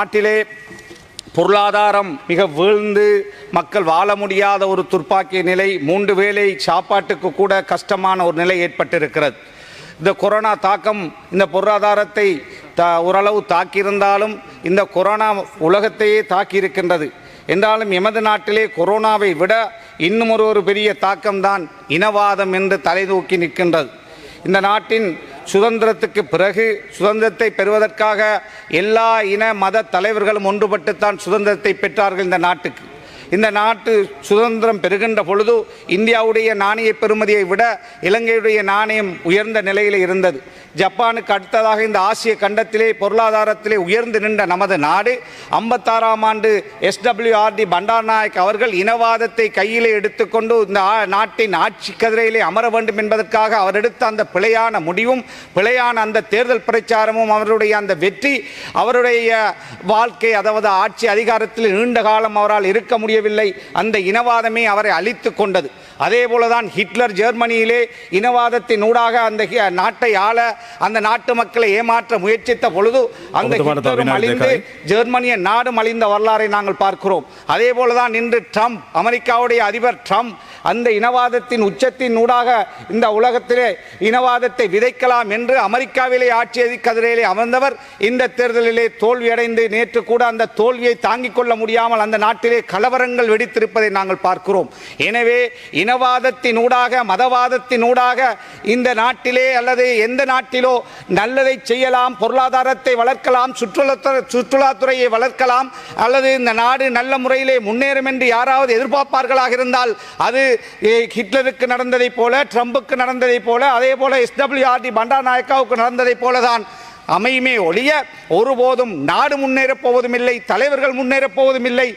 நாட்டிலே பொருளாதாரம் மிக வீழ்ந்து மக்கள் வாழ முடியாத ஒரு துர்ப்பாக்கிய நிலை மூன்று வேளை சாப்பாட்டுக்கு கூட கஷ்டமான ஒரு நிலை ஏற்பட்டிருக்கிறது. இந்த கொரோனா தாக்கம் இந்த பொருளாதாரத்தை த ஓரளவு தாக்கியிருந்தாலும் இந்த கொரோனா உலகத்தையே தாக்கியிருக்கின்றது. என்றாலும் எமது நாட்டிலே கொரோனாவை விட இன்னும் ஒரு ஒரு பெரிய தாக்கம்தான் இனவாதம் என்று தலைதூக்கி நிற்கின்றது. இந்த நாட்டின் சுதந்திரத்துக்கு பிறகு சுதந்திரத்தை பெறுவதற்காக எல்லா இன மத தலைவர்களும் ஒன்றுபட்டுத்தான் சுதந்திரத்தை பெற்றார்கள் இந்த நாட்டுக்கு. இந்த நாட்டு சுதந்திரம் பெறுகின்ற பொழுது இந்தியாவுடைய நாணய பெறுமதியை விட இலங்கையுடைய நாணயம் உயர்ந்த நிலையில் இருந்தது. ஜப்பானுக்கு அடுத்ததாக இந்த ஆசிய கண்டத்திலே பொருளாதாரத்திலே உயர்ந்து நின்ற நமது நாடு ஐம்பத்தாறாம் ஆண்டு எஸ்டபிள்யூஆர்டி பண்டாரநாயக் அவர்கள் இனவாதத்தை கையிலே எடுத்துக்கொண்டு இந்த நாட்டின் ஆட்சி கதிரையிலே அமர வேண்டும் என்பதற்காக அவர் எடுத்த அந்த பிழையான முடிவும் பிழையான அந்த தேர்தல் பிரச்சாரமும் அவருடைய அந்த வெற்றி அவருடைய வாழ்க்கை அதாவது ஆட்சி அதிகாரத்தில் நீண்ட காலம் அவரால் இருக்க முடியவில்லை. அந்த இனவாதமே அவரை அழித்து கொண்டது. அதே போலதான் ஹிட்லர் ஜெர்மனியிலே இனவாதத்தின் ஊடாக அந்த நாட்டை ஆள அந்த நாட்டு மக்களை ஏமாற்ற முயற்சித்த பொழுது அந்த ஹிட்லரும் அழிந்து. ஜெர்மனிய நாடு அழிந்த வரலாறை நாங்கள் பார்க்கிறோம் அதே போலதான் இன்று ட்ரம்ப் அமெரிக்காவுடைய அதிபர் ட்ரம்ப் அந்த இனவாதத்தின் உச்சத்தின் ஊடாக இந்த உலகத்திலே இனவாதத்தை விதைக்கலாம் என்று அமெரிக்காவிலே ஆட்சி கதிரையிலே அமர்ந்தவர் இந்த தேர்தலிலே தோல்வியடைந்து நேற்று கூட அந்த தோல்வியை தாங்கிக் கொள்ள முடியாமல் அந்த நாட்டிலே கலவரங்கள் வெடித்திருப்பதை நாங்கள் பார்க்கிறோம். எனவே இனவாதத்தின் ஊடாக மதவாதத்தின் ஊடாக இந்த நாட்டிலே அல்லது எந்த நாட்டிலோ நல்லதை செய்யலாம் பொருளாதாரத்தை வளர்க்கலாம் சுற்றுலாத்துறை சுற்றுலாத்துறையை வளர்க்கலாம் அல்லது இந்த நாடு நல்ல முறையிலே முன்னேறும் என்று யாராவது எதிர்பார்ப்பார்களாக இருந்தால் அது ஹிட்லருக்கு நடந்ததைப் போல ட்ரம்புக்கு நடந்ததைப் போல அதே போல எஸ்டபிள்யூஆர்டி பண்டாநாயக்காவுக்கு நடந்ததைப் போலதான் அமையுமே ஒழிய ஒருபோதும் நாடு முன்னேறப் போவதும் இல்லை தலைவர்கள் முன்னேறப் போவதும் இல்லை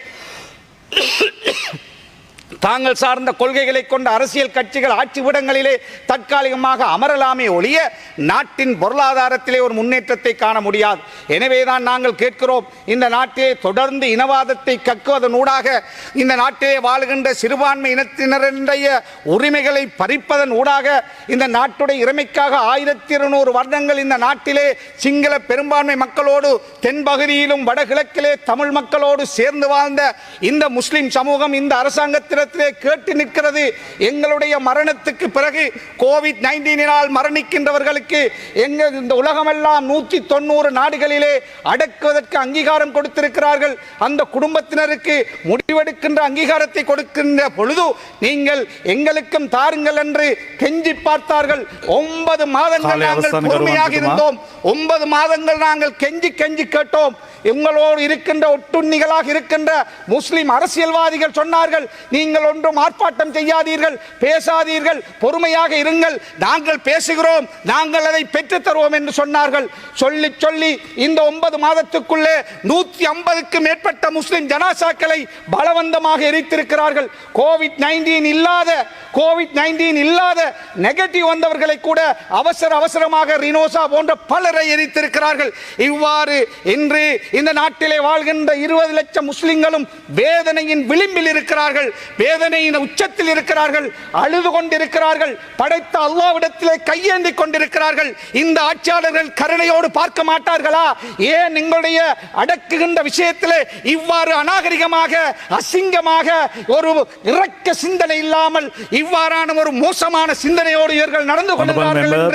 தாங்கள் சார்ந்த கொள்கைகளை கொண்ட அரசியல் கட்சிகள் ஆட்சி விடங்களிலே தற்காலிகமாக அமரலாமே ஒழிய நாட்டின் பொருளாதாரத்திலே ஒரு முன்னேற்றத்தை காண முடியாது. எனவேதான் நாங்கள் கேட்கிறோம் இந்த நாட்டிலே தொடர்ந்து இனவாதத்தை கக்குவதனூடாக இந்த நாட்டிலே வாழுகின்ற சிறுபான்மை இனத்தினருடைய உரிமைகளை பறிப்பதன் ஊடாக இந்த நாட்டுடைய இறைமைக்காக ஆயிரத்தி இருநூறு வருடங்கள் இந்த நாட்டிலே சிங்கள பெரும்பான்மை மக்களோடு தென்பகுதியிலும் வடகிழக்கிலே தமிழ் மக்களோடு சேர்ந்து வாழ்ந்த இந்த முஸ்லிம் சமூகம் இந்த அரசாங்கத்தில் அரசாங்கத்திடத்திலே கேட்டு நிற்கிறது. எங்களுடைய மரணத்துக்கு பிறகு கோவிட் நைன்டீனினால் மரணிக்கின்றவர்களுக்கு எங்கள் இந்த உலகமெல்லாம் நூற்றி தொண்ணூறு நாடுகளிலே அடக்குவதற்கு அங்கீகாரம் கொடுத்திருக்கிறார்கள். அந்த குடும்பத்தினருக்கு முடிவெடுக்கின்ற அங்கீகாரத்தை கொடுக்கின்ற பொழுது நீங்கள் எங்களுக்கும் தாருங்கள் என்று கெஞ்சி பார்த்தார்கள். ஒன்பது மாதங்கள் நாங்கள் பொறுமையாக இருந்தோம். ஒன்பது மாதங்கள் நாங்கள் கெஞ்சி கெஞ்சி கேட்டோம். உங்களோடு இருக்கின்ற ஒட்டுண்ணிகளாக இருக்கின்ற முஸ்லிம் அரசியல்வாதிகள் சொன்னார்கள் நீங்கள் ஒன்றும் ஆர்ப்பாட்டம் செய்யாதீர்கள் பேசாதீர்கள் பொறுமையாக இருங்கள். நாங்கள் பேசுகிறோம் நாங்கள் அதை பெற்றுத் தருவோம் என்று சொன்னார்கள். சொல்லி சொல்லி இந்த ஒன்பது மாதத்துக்குள்ளே நூற்றி ஐம்பதுக்கு மேற்பட்ட முஸ்லிம் ஜனாசாக்களை பலவந்தமாக எரித்திருக்கிறார்கள். கோவிட் நைன்டீன் இல்லாத கோவிட் நைன்டீன் இல்லாத நெகட்டிவ் வந்தவர்களை கூட அவசர அவசரமாக ரினோசா போன்ற பலரை எரித்திருக்கிறார்கள். இவ்வாறு இன்று இந்த நாட்டிலே வாழ்கின்ற இருபது லட்சம் முஸ்லிம்களும் வேதனையின் விளிம்பில் இருக்கிறார்கள். வேதனையின் உச்சத்தில் இருக்கிறார்கள் அழுது கொண்டிருக்கிறார்கள் படைத்த அல்லாவிடத்திலே கையேந்தி கொண்டிருக்கிறார்கள். இந்த ஆட்சியாளர்கள் கருணையோடு பார்க்க மாட்டார்களா? ஏன் எங்களுடைய அடக்குகின்ற விஷயத்திலே இவ்வாறு அநாகரிகமாக அசிங்கமாக ஒரு இறக்க சிந்தனை இல்லாமல் இவ்வாறான ஒரு மோசமான சிந்தனையோடு இவர்கள் நடந்து கொண்டிருக்கிறார்கள்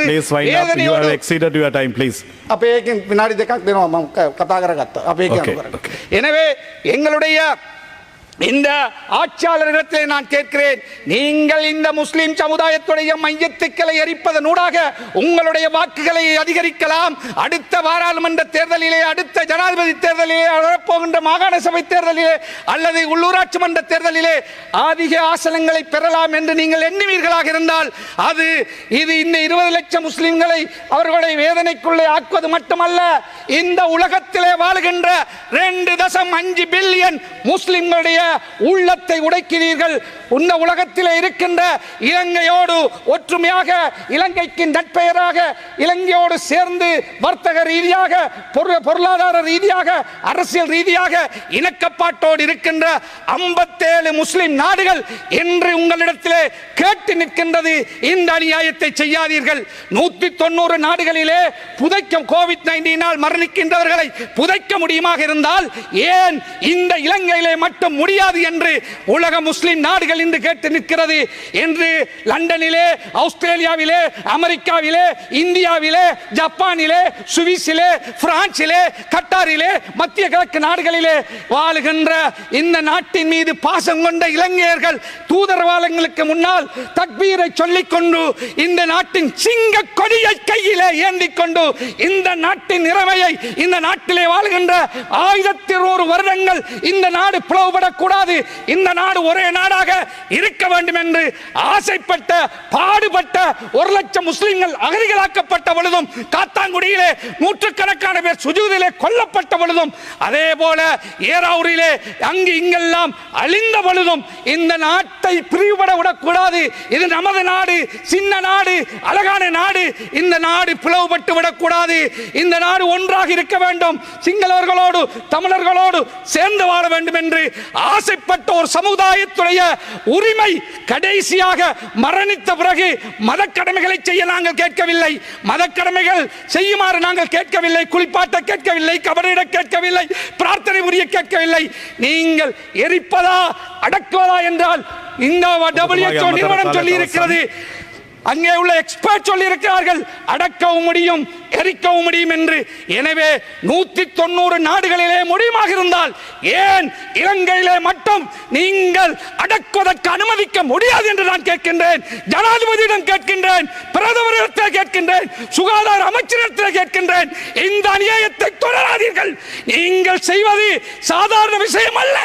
எனவே எங்களுடைய இந்த ஆட்சியாளர்களிடத்தில் நான் கேட்கிறேன் நீங்கள் இந்த முஸ்லிம் சமுதாயத்துடைய மையத்துக்களை எரிப்பதனூடாக உங்களுடைய வாக்குகளை அதிகரிக்கலாம். அடுத்த பாராளுமன்ற தேர்தலிலே அடுத்த ஜனாதிபதி தேர்தலிலே வரப்போகின்ற மாகாண சபை தேர்தலிலே அல்லது உள்ளூராட்சி மன்ற தேர்தலிலே அதிக ஆசனங்களை பெறலாம் என்று நீங்கள் எண்ணுவீர்களாக இருந்தால் அது இது இந்த இருபது லட்சம் முஸ்லிம்களை அவர்களை வேதனைக்குள்ளே ஆக்குவது மட்டுமல்ல இந்த உலகத்திலே வாழுகின்ற ரெண்டு தசம் அஞ்சு பில்லியன் முஸ்லிம்களுடைய உள்ளத்தை உடைக்கிறீர்கள். உன்ன உலகத்தில் இருக்கின்ற இலங்கையோடு ஒற்றுமையாக இலங்கைக்கு நட்பெயராக இலங்கையோடு சேர்ந்து வர்த்தக ரீதியாக பொருளாதார ரீதியாக அரசியல் ரீதியாக இணக்கப்பாட்டோடு இருக்கின்ற ஐம்பத்தேழு முஸ்லிம் நாடுகள் என்று உங்களிடத்திலே கேட்டு நிற்கின்றது. இந்த அநியாயத்தை செய்யாதீர்கள். நூத்தி தொண்ணூறு நாடுகளிலே புதைக்கும் கோவிட் நைன்டீனால் மரணிக்கின்றவர்களை புதைக்க முடியுமாக இருந்தால் ஏன் இந்த இலங்கையிலே மட்டும் முடி முடியாது என்று உலக முஸ்லிம் நாடுகள் இன்று கேட்டு நிற்கிறது என்று லண்டனிலே ஆஸ்திரேலியாவிலே அமெரிக்காவிலே இந்தியாவிலே ஜப்பானிலே சுவிஸிலே பிரான்சிலே கட்டாரிலே மத்திய கிழக்கு நாடுகளிலே வாழுகின்ற இந்த நாட்டின் மீது பாசம் கொண்ட இளைஞர்கள் தூதரவாளங்களுக்கு முன்னால் தக்பீரை சொல்லிக் கொண்டு இந்த நாட்டின் சிங்க கொடியை கையிலே ஏந்தி கொண்டு இந்த நாட்டின் நிலைமையை இந்த நாட்டிலே வாழ்கின்ற ஆயிரத்தி ஒரு வருடங்கள் இந்த நாடு கூடாது. இந்த நாடு ஒரே நாடாக இருக்க வேண்டும் என்று ஆசைப்பட்ட பாடுபட்ட ஒரு லட்சம் முஸ்லிம்கள் அகதிகளாக்கப்பட்ட பொழுதும் காத்தாங்குடியிலே நூற்றுக்கணக்கான பேர் சுஜூதிலே கொல்லப்பட்ட பொழுதும் அதே போல ஏராவூரிலே அங்கு இங்கெல்லாம் அழிந்த பொழுதும் இந்த நாட்டை பிரிவுபட விடக்கூடாது இது நமது நாடு சின்ன நாடு அழகான நாடு. இந்த நாடு பிளவுபட்டு விடக்கூடாது. இந்த நாடு ஒன்றாக இருக்க வேண்டும். சிங்களவர்களோடு தமிழர்களோடு சேர்ந்து வாழ வேண்டும் என்று ஆசைப்பட்ட ஒரு சமுதாயத்துடைய உரிமை கடைசியாக மரணித்த பிறகு மதக்கடமைகளை செய்ய நாங்கள் கேட்கவில்லை. மதக்கடமைகள் செய்யுமாறு நாங்கள் கேட்கவில்லை. குளிப்பாட்ட கேட்கவில்லை. கபரிட கேட்கவில்லை. பிரார்த்தனை உரிய கேட்கவில்லை. நீங்கள் எரிப்பதா அடக்குவதா என்றால் இந்த WHO நிறுவனம் சொல்லி இருக்கிறது அங்கே உள்ள எக்ஸ்பர்ட் சொல்லி இருக்கிறார்கள் அடக்கவும் முடியும் எரிக்கவும் முடியும் என்று. எனவே நூத்தி தொண்ணூறு நாடுகளிலே முடியுமாக இருந்தால் ஏன் இலங்கையிலே மட்டும் நீங்கள் அடக்குவதற்கு அனுமதிக்க முடியாது என்று நான் கேட்கின்றேன்? ஜனாதிபதியிடம் கேட்கின்றேன் பிரதமரிடத்தில் கேட்கின்றேன். சுகாதார அமைச்சரிடத்தில் கேட்கின்றேன். இந்த அநியாயத்தை தொடராதீர்கள். நீங்கள் செய்வது சாதாரண விஷயம் அல்ல.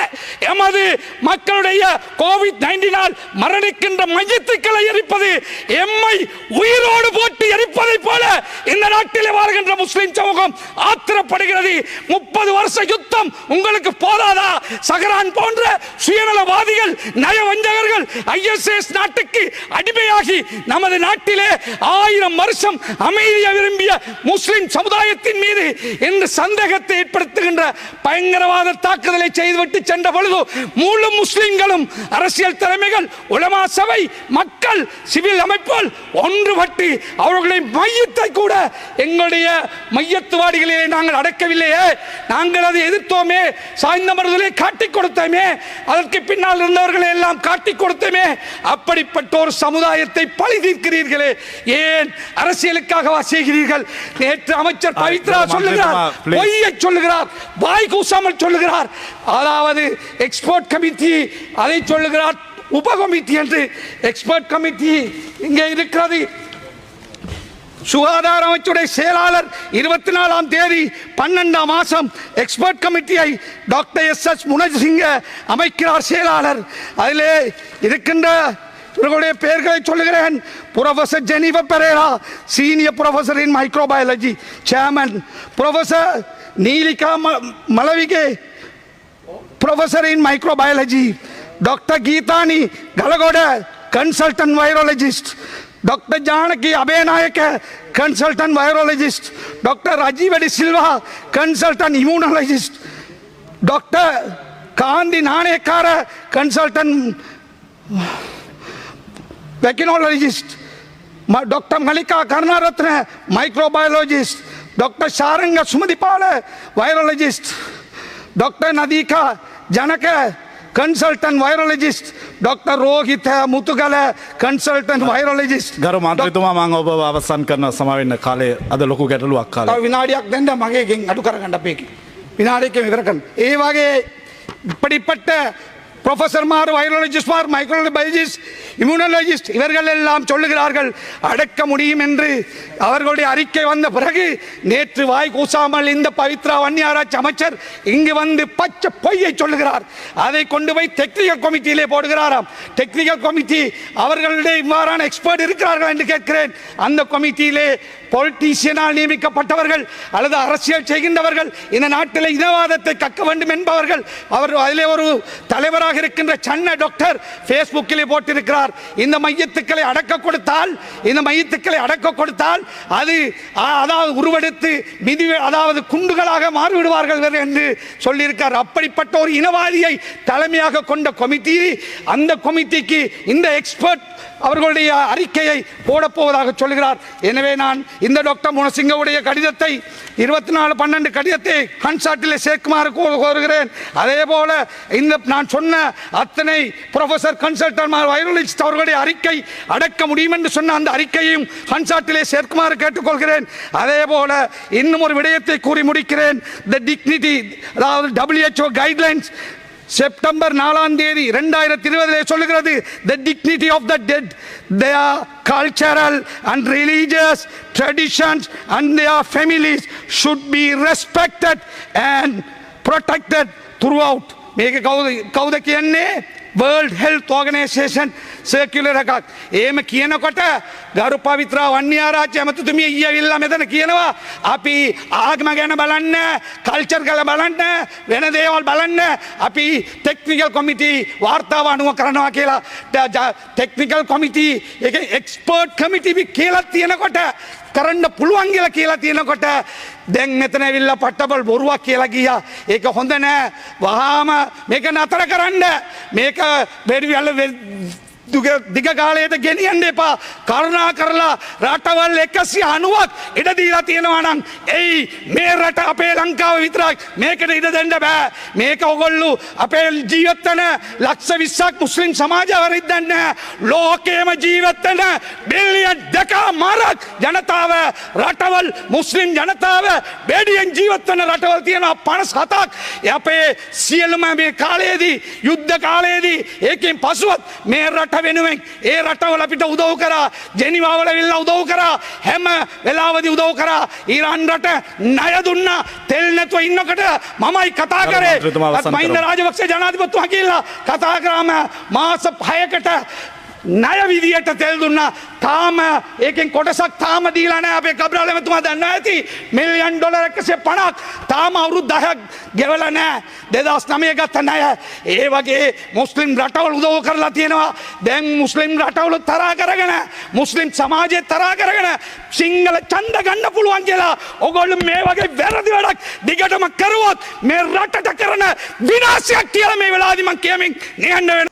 எமது மக்களுடைய கோவிட் நைன்டீனால் மரணிக்கின்ற மையத்துக்களை எரிப்பது எம்மை உயிரோடு போட்டு எரிப்பதை போல இந்த நாட்டிலே வாழ்கின்ற முஸ்லிம் சமூகம் ஆத்திரப்படுகிறது. முப்பது வருஷ யுத்தம் உங்களுக்கு போதாதா? சகரான் போன்ற சுயநலவாதிகள் நயவஞ்சகர்கள் ஐஎஸ்எஸ் நாட்டுக்கு அடிமையாகி நமது நாட்டிலே ஆயிரம் வருஷம் அமைதியை விரும்பிய முஸ்லிம் சமுதாயத்தின் மீது இந்த சந்தேகத்தை ஏற்படுத்துகின்ற பயங்கரவாத தாக்குதலை செய்துவிட்டு சென்ற பொழுது முழு முஸ்லிம்களும் அரசியல் தலைமைகள் உலமா சபை மக்கள் சிவில் அமைப்புகள் ஒன்றுபட்டு அவர்களுடைய மையத்தை கூட எங்களுடைய மையத்துவாடிகளிலே நாங்கள் அடக்கவில்லையே. நாங்கள் அதை எதிர்த்தோமே. சாய்ந்த காட்டிக் கொடுத்தோமே. அதற்கு பின்னால் இருந்தவர்களை எல்லாம் காட்டிக் கொடுத்தோமே. அப்படிப்பட்ட ஒரு சமுதாயத்தை பழி தீர்க்கிறீர்களே. ஏன்? அரசியலுக்காக அரசியலுக்காகவா செய்கிறீர்கள். நேற்று அமைச்சர் பவித்ரா சொல்லுகிறார். பொய்யை சொல்லுகிறார் வாய் கூசாமல் சொல்லுகிறார். அதாவது எக்ஸ்போர்ட் கமிட்டி அதை சொல்லுகிறார் உப கமிட்டி என்று. எக்ஸ்பர்ட் கமிட்டி இங்கே இருக்கிறது. சுகாதார அமைச்சுடைய செயலாளர் இருபத்தி நாலாம் தேதி பன்னெண்டாம் மாசம் எக்ஸ்பர்ட் கமிட்டியை டாக்டர் எஸ் எஸ் முனஜ்சிங்க அமைக்கிறார் செயலாளர். அதிலே இருக்கின்ற இவர்களுடைய பெயர்களை சொல்லுகிறேன் professor Jennifer Perera senior professor in microbiology chairman professor Nilika ம- Malavige professor in microbiology, Dr. Geetani Galagoda, consultant virologist, Dr. Janaki Abhenayaka, consultant virologist, Dr. Rajiv De Silva, consultant immunologist, Dr. Kandi Nanekara, consultant vekinologist, Ma- Dr. Malika Karnaratna, microbiologist, Dr. Sharanga Sumadipala, virologist, Dr. Nadika Janaka, consultant virologist, Dr. Rohita Mutugala, consultant virologist. ගරු මන්ත්‍රතුමා මං ඔබ අවසන් කරන සමවෙන්න කාලේ අද ලොකු ගැටලුවක් කාල තව විනාඩියක් දෙන්න මගේකින් අඩු කරගන්න අපේකි. විනාඩියක විතර කරන්න. ඒ වගේ இப்படிப்பட்ட ப்ரொஃபஸர்மார் வைரலஜிஸ்ட்மார் மைக்ரோபயாலஜிஸ்ட் இம்யூனாலஜிஸ்ட் இவர்கள் எல்லாம் சொல்லுகிறார்கள் அடக்க முடியும் என்று. அவர்களுடைய அறிக்கை வந்த பிறகு நேற்று வாய் கூசாமல் இந்த பவித்ரா வன்னியாராய்ச்சி அமைச்சர் இங்கு வந்து பச்சை பொய்யை சொல்லுகிறார். அதை கொண்டு போய் டெக்னிக்கல் கமிட்டியிலே போடுகிறாராம். டெக்னிக்கல் கமிட்டி அவர்களுடைய இவ்வாறான எக்ஸ்பர்ட் இருக்கிறார்கள் என்று கேட்கிறேன். அந்த கமிட்டியிலே பொலிட்டீசியனால் நியமிக்கப்பட்டவர்கள் அல்லது அரசியல் செய்கின்றவர்கள் இந்த நாட்டில் இனவாதத்தை கக்க வேண்டும் என்பவர்கள் அவர் அதிலே ஒரு தலைவராக இருக்கின்ற சன்ன டாக்டர் ஃபேஸ்புக்கிலே போட்டிருக்கிறார். இந்த மையத்துக்களை அடக்க கொடுத்தால் இந்த மையத்துக்களை அடக்க கொடுத்தால் அது அதாவது உருவெடுத்து மிதி அதாவது குண்டுகளாக மாறிவிடுவார்கள் என்று சொல்லியிருக்கார். அப்படிப்பட்ட ஒரு இனவாதியை தலைமையாக கொண்ட கமிட்டி அந்த கமிட்டிக்கு இந்த எக்ஸ்பர்ட் அவர்களுடைய அறிக்கையை போடப்போவதாக சொல்கிறார். எனவே நான் இந்த டாக்டர் முனசிங்கவுடைய கடிதத்தை இருபத்தி நாலு பன்னெண்டு கடிதத்தை ஹன்சாட்டிலே சேர்க்குமாறு கோருகிறேன். அதே போல இந்த நான் சொன்ன அத்தனை ப்ரொஃபசர் கன்சல்டன் வைரலிஸ்ட் அவர்களுடைய அறிக்கை அடக்க முடியும் என்று சொன்ன அந்த அறிக்கையும் ஹன்சாட்டிலே சேர்க்குமாறு கேட்டுக்கொள்கிறேன். அதே போல இன்னும் ஒரு விடயத்தை கூறி முடிக்கிறேன். த டிக்னிட்டி அதாவது WHO guidelines செப்டம்பர் நாலாம் தேதி இரண்டாயிரத்தி இருபதிலே சொல்லுகிறது the dignity of the dead their cultural and religious traditions and their families should be respected and protected throughout මේක කවුද කවුද කියන්නේ වර්ල්ඩ් හෙල්ත් ඕගනේසේෂන් Circular එකක්. එහෙම කියනකොට ගරු පවිත්‍රා වන්‍යාරාජ්‍ය ඇමතුතුමිය ඊයවිල්ලා මෙතන කියනවා අපි ආගම ගැන බලන්න කල්චර් ගල බලන්න වෙන දේවල් බලන්න අපි ටෙක්නිකල් කොමිටි වාර්තාව අනුව කරනවා කියලා ටෙක්නිකල් කොමිටි එක එක්ස්පර්ට් කමිටි කියලා තියෙනකොට කරන්න පුළුවන් කියලා කියලා තියෙනකොට දැන් මෙතන ඇවිල්ලා පට්ටබල් බොරුවක් කියලා ගියා. ඒක හොඳ නෑ. වහාම මේක නතර කරන්න. මේක වෙඩිවැල්ල දුක දිග කාලයට ගෙනියන්න එපා. කරුණා කරලා රටවල් එකසි අනුවක් ඉඩ දීලා තියෙනවා නම් එයි මේ රට අපේ ලංකාව විතරක් මේකට ඉඩ දෙන්න බෑ. මේක ඔගොල්ලු අපේ ජීවත්වන ලක්ෂ විස්සක් මුස්ලිම් සමාජවරිත් දන්න ලෝකයේම ජීවත්වන බිල්ලියන් දෙකා මරක් ජනතාව රටවල් මුස්ලිම් ජනතාව බේඩියෙන් ජීවත්වන රටවල් තියෙනවා පනස් හතක් අපේ සියලුම මේ කාලයේදී යුද්ධ කාලයේදී ඒකින් පසුවත් මේ රට වෙනුවෙන් ඒ රටවල අපිට උදව් කරා. ජෙනිවාවල වෙල්ලා උදව් කරා. හැම වෙලාවදී උදව් කරා. ඊරාන් රට ණය දුන්නා. තෙල් නැතුව ඉන්නකොට මමයි කතා කරේ. මහින්ද. රාජපක්ෂ ජනාධිපතිතුමා කියලා කතා කරාම මාස 6කට ණය විදියට තෙල් දුන්නා. තාම ඒකෙන් කොටසක් තාම දීලා නැහැ. අපේ කබ්‍රාල එමතුමා දන්නවා ඇති. මිලියන් ඩොලර් 150ක් තාම අවුරුදු 10ක් ගෙවලා නැහැ. 2009 ගත්ත ණය. ඒ වගේ මුස්ලිම් රටවල් උදව් කරලා තියෙනවා. දැන් මුස්ලිම් රටවල තරහා කරගෙන මුස්ලිම් සමාජයේ තරහා කරගෙන සිංහල ඡන්ද ගන්න පුළුවන් කියලා ඔගොල්ලෝ මේ වගේ වැරදි වැඩක් දිගටම කරුවොත් මේ රටට කරන විනාශයක් කියලා මේ වෙලාවදී මම කියමින් නියන්න වෙනවා.